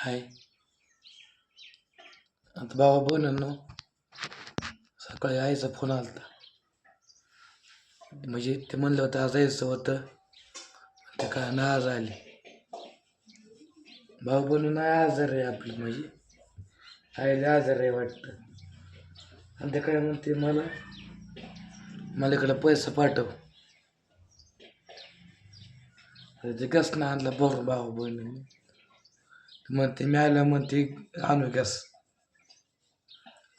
हाय आता बाबा बोलणं सकाळी आईचा फोन आलता म्हणजे ते म्हणलं होतं आज यायचं होतं ते काय ना आज आले भाऊ बनून नाही आजार आहे आपली म्हणजे आईला आजार आहे वाटतं आणि ते काय म्हणते मला मला इकडं पैसा पाठव ते गॅस ना आणला बरं भाऊ बहिणीने म्हणते मी आलं म्हणते आणू गॅस.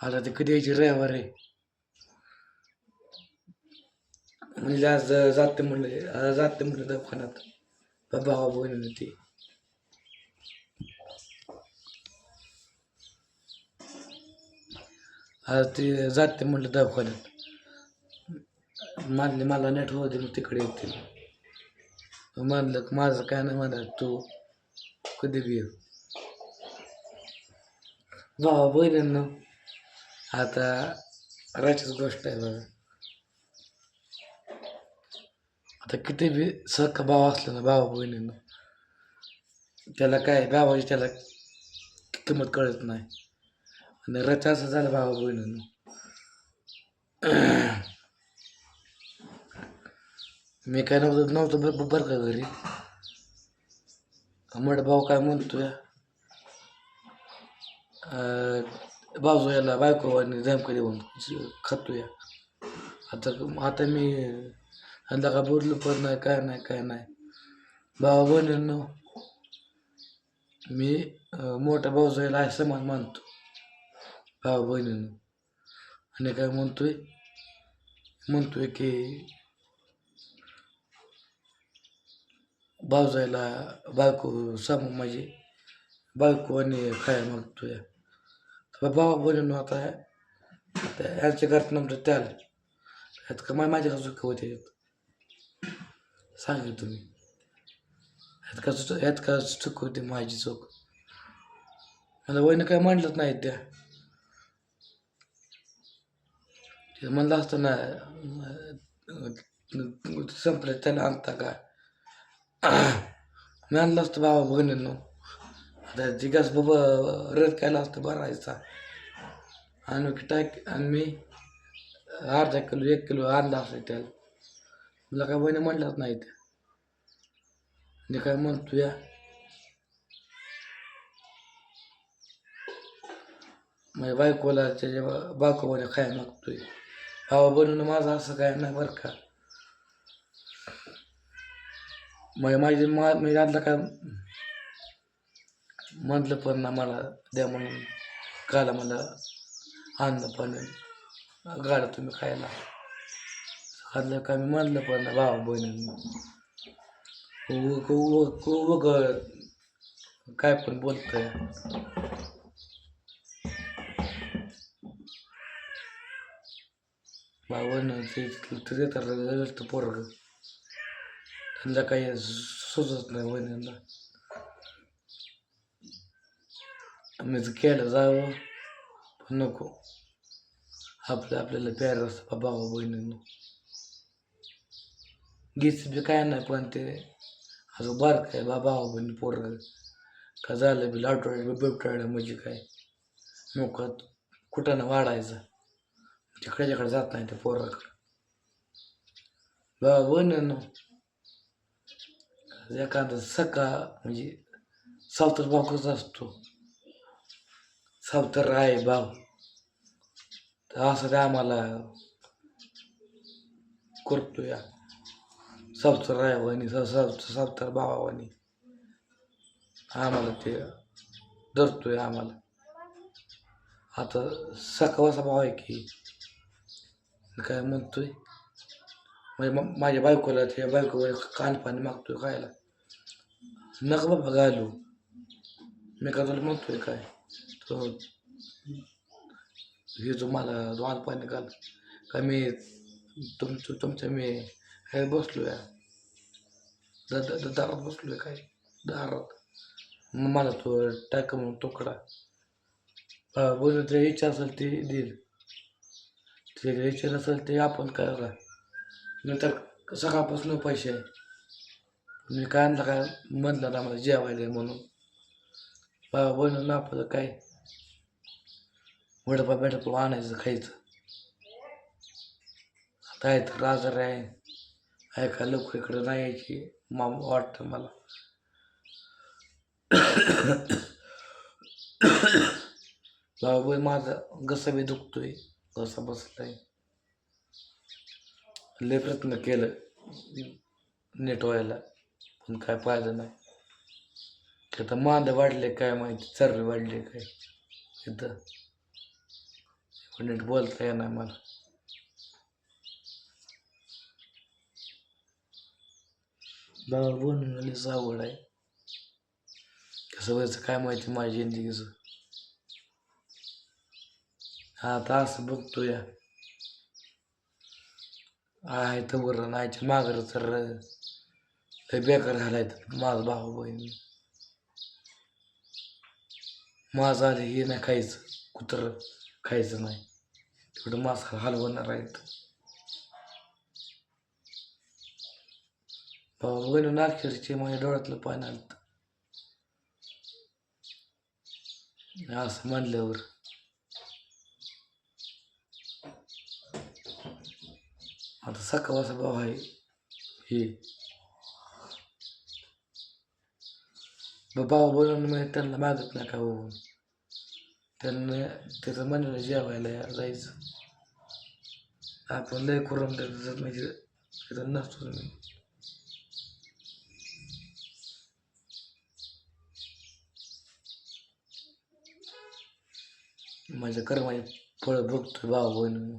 आता ते कधी यायची? रविवार आहे. म्हणजे आज जाते म्हणलं आज जाते म्हणलं दवाखान्यात. भावा बहिणी ते. आज ते जाते म्हणलं दवाखान्यात. मानले मला नेट होते मग तिकडे येतील म्हणलं माझं काय नाही म्हणा तू कधी बी ये. भावा बहिणींना आता राहायचीच गोष्ट आहे बघा. आता किती बी सख भाव असला ना भावा बहिणींना त्याला काय भावाची त्याला किंमत कळत नाही. आणि रच असं झालं भावा बहिणींना मी काय नव्हतं नव्हतं बरं बरं का घरी? मठ भाऊ काय म्हणतोय? बाजू याला बायको आणि जमकं देऊन खातोय आता आता मी आता का बोललो पण नाही काय नाही काय नाही. बाबा बहिणींनो मी मोठ्या भाऊजाईला आहे समान मानतो. भावा बहिणींनो आणि काय म्हणतोय? म्हणतोय की भाऊजाईला बायको सामू माझी म्हणजे बायको आणि खाया मागतो या. भावा बहिणींनो आता. आता यांच्या घरात नंतर त्याला. यात का मा- माझ्या का चुकी होते? यात तुम्ही. यात का चुक यात का चूक होती माझी चूक मला वहिनं काय म्हणलंच नाही त्या. म्हणलं असतं ना अं, संपलं त्याला आणता का? मी आणलं असतं बाबा बहिणींनो आता जिगास बाबा रद केला असतं बरायचा आणि की टाक आणि मी अर्धा किलो एक किलो आणला असं त्याला मला काय बहिणी म्हणलंच नाही त्या काय म्हणतो या माझ्या बायकोला त्याच्या बायकोमध्ये खायला मागतोय भावा बनवून माझं असं काय नाही बरं का मग माझी मा मी आणलं काय म्हटलं पण ना मला द्या म्हणून काला मला आणलं पण गाडा तुम्ही खायला. खाल्लं का मी म्हणलं पण भावा बहिणींनी. उग काय पण बोलतंय. भावन पोरग त्यांना काही सुचत नाही वहिन्यांना आम्ही केलं जावं. नको. आपलं आपल्याला प्यार असतं भावा बहिणींनो. गीच बी काय नाही पण ते असं बारक आहे बा भावा बहिणी पोरग का झालं बी लाटवायला बिबटाळलं म्हणजे काय? नको कुठं ना वाढायचं? तिकडे तिकडे जात नाही त्या पोराकडं. बाबा बहिणींनो एखादा सका म्हणजे सावतर भाव असतो. सावतर आहे भाव. तर असं ते आम्हाला करतो या. सावतर आहे वहिनी सावतर भावानी आम्हाला ते धरतोय आम्हाला. आता सकावाचा भाव आहे की काय म्हणतोय? म्हणजे माझ्या बायकोला त्या बायको कान पाणी मागतोय खायला. नका बाबा घालू. मी का तुला म्हणतोय काय? हे जो मला दोन पाणी घाल का मी तुमचं तुमच्या मी हे बसलो या द- बसलो आहे काय? दारात. मग मला तो टाक म्हणून तुकडा. बोलून ते इच्छा असेल ती देईल. ते इच्छा नसेल ते आपण करा नंतर सकाळपासून पैसे. आहे मी काय आणलं काय म्हणलं ना मला जेवायला म्हणून. बाबा बनवून आपलं काय? वडपा बेडपा आणायचं खायचं आता आहे तर आजार आहे ऐका लोक इकडं नाही यायची मा वाटतं मला बाबा माझा घसा बी दुखतोय घसा बसलाय लय प्रयत्न केलं नीट व्हायला पण काय फायदा नाही आता मांद वाढले काय माहिती चरबी वाढले काय इथं नीट बोलता येणार मला. बाबा बोलण्यालीच आवड आहे. कसं व्हायचं काय माहिती माझ्या जिंदगीचं. हा आता असं बघतो या आहे तर बरं नाहीच्या मागं तर लय बेकार झालाय तर माझा भाऊ बहीण. माझं आले हे नाही खायचं कुत्र खायचं नाही. तेवढं मास हलवणार आहेत. भाऊ बहीण माझ्या डोळ्यातलं पाणी आलं असं म्हणल्यावर. आता सकाळचा भाव आहे. हे. बाबा बोलून म्हणजे त्यांना मागत नाही का हो. त्यांना त्याचं म्हणलं जेवायला जायचं. आपण लय करून त्याचं म्हणजे तिथं नसतो मी. माझ्या कर्माची फळं बघतोय भाऊ बहीण.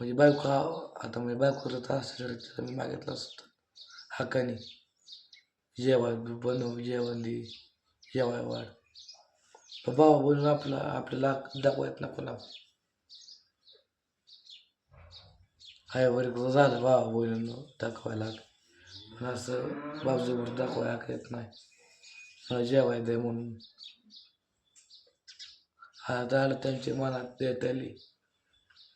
म्हणजे बायको आता म्हणजे बायको असं तर मी मागितलं असतं. हाकाने जेवाय बनव जेवण दे. जेवाय वाढ. बाबा बोलून आपला आपल्याला दाखवत नको ना हाय बरं झालं बाबा बोलून दाखवायला पण असं बाजूवर दाखवायला येत नाही मला जेवाय दे म्हणून आता आलं त्यांच्या मनात देत आली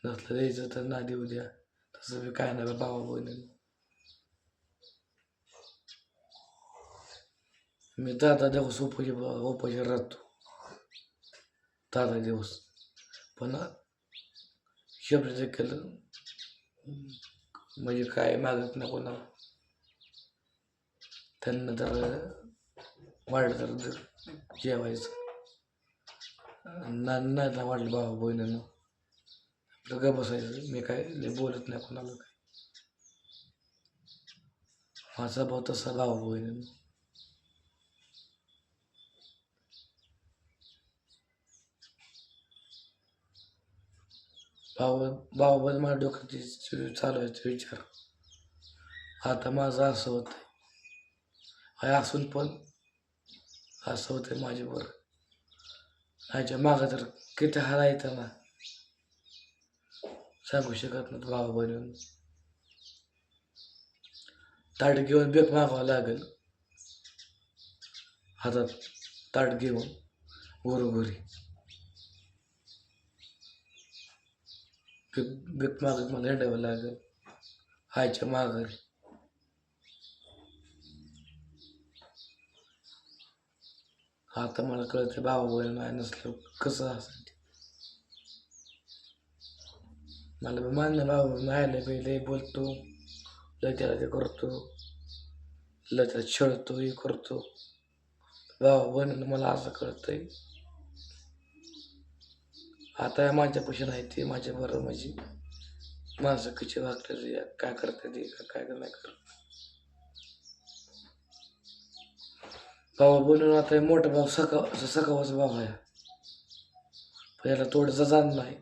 नसलं द्यायचं तर ना देऊ द्या तसं मी काय नाही बाबा बोलून मी दादा देखो उपाशी उपाशी राहतो दादा दिवस. पण शब्द केलं म्हणजे काय मागत नाही कोणाला त्यांना तर वाढलं तर जेवायचं. ना नाही ना वाटलं बाबा बहिणीनं. आपलं का बसायचं. मी काय बोलत नाही कोणाला. काय माझा भाऊ तसा भाऊ बहिणीनं. भावा भावाबद्दल माझ्या डोक्यात चालू आहे विचार. आता माझं असं होत आहे असून पण असं होतंय माझ्या बरं ह्याच्या मागं तर किती हारायचं ना सांगू शकत नाही भावा बनवून ताट घेऊन बेक मागावं लागेल. हातात ताट घेऊन घरी बेक बेक मागत मला हिंडावं लागेल. हायच्या माघारी आता मला कळतं भावा बहीण नाही नसलं कसं असेल मला बी मान्य भाऊ नाही पहिले बोलतो. लय त्याला ते करतो. लय त्याला छळतो हे करतो. भावा बहीण मला असं कळतंय. आता माझ्यापाशी नाही ते माझ्या बरं माणसं कशी वागतात या काय करतात का काय नाही करत. भावा बोलून आता हे मोठा भाऊ सका सकावाचा भाव आहे. पण याला थोडंसं जाण नाही.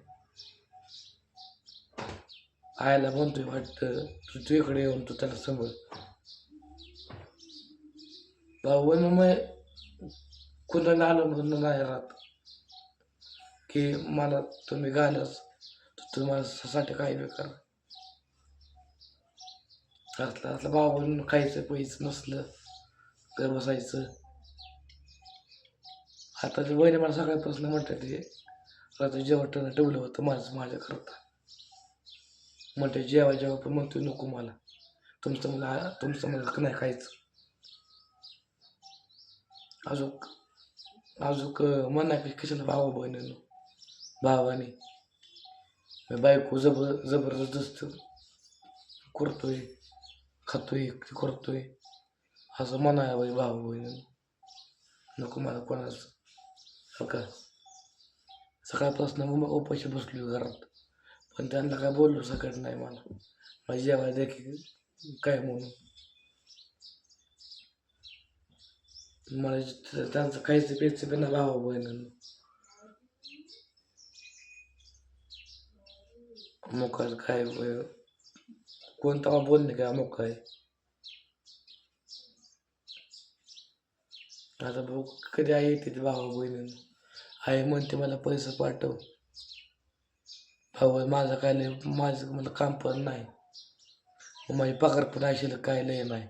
आयला म्हणतोय वाटतं तू तू इकडे येऊन तू त्याला समज भाऊ बनून मग कुणाला आलं म्हणून नाही राहत. की मला तुम्ही गायलाच तर तुम्हाला काही काय बेकार असलं असलं भाऊ खायचं पैसे नसलं घर बसायचं. आता ते बहिणी मला सकाळपासून म्हणतात ते रात्री जेवण ठेवलं होतं माझं माझ्या करता. म्हणते जेवा जेव्हा पण म्हणतो नको मला. तुमचं मला तुमचं मला नाही खायचं. अजूक अजूक म्हणा की कशाला भावा बहिणीनं? भावाने. बायको जबर जबरदस्त करतोय खातोय करतोय. असं म्हणाय बाई भावा बहिणी नको मला कोणाचं. हो का? सकाळपासून मग उपाशी बसलो घरात. पण त्यांना काय बोललो सकाळ नाही मला. माझी जेवायला देखील काय म्हणून. मला त्यांचं काहीच पेच बी ना भावा बहिणीनं. मग काय काय ब- कोणता बोलणे काय मग काय आता भाऊ कधी आई येते ते भावा बहिणीनं आई म्हणते मला पैसे पाठव भाऊ माझं काय लय माझं मला काम पण नाही मग माझी पगार पण असेल काय लय नाही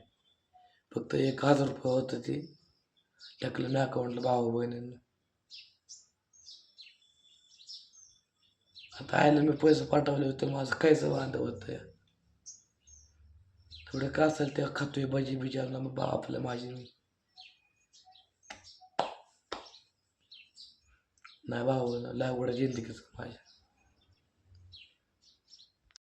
फक्त एक हजार रुपये होतं ते टाकलं मी अकाउंटला भावा बहिणीनं आता आयला मी पैसे पाठवले होते माझं कायच वांद होतं थोडं का असेल ते खातोय भाजी बिजी आणला मग बा आपल्या माझी मी नाही भाऊ लागवड जिंदगीच माझ्या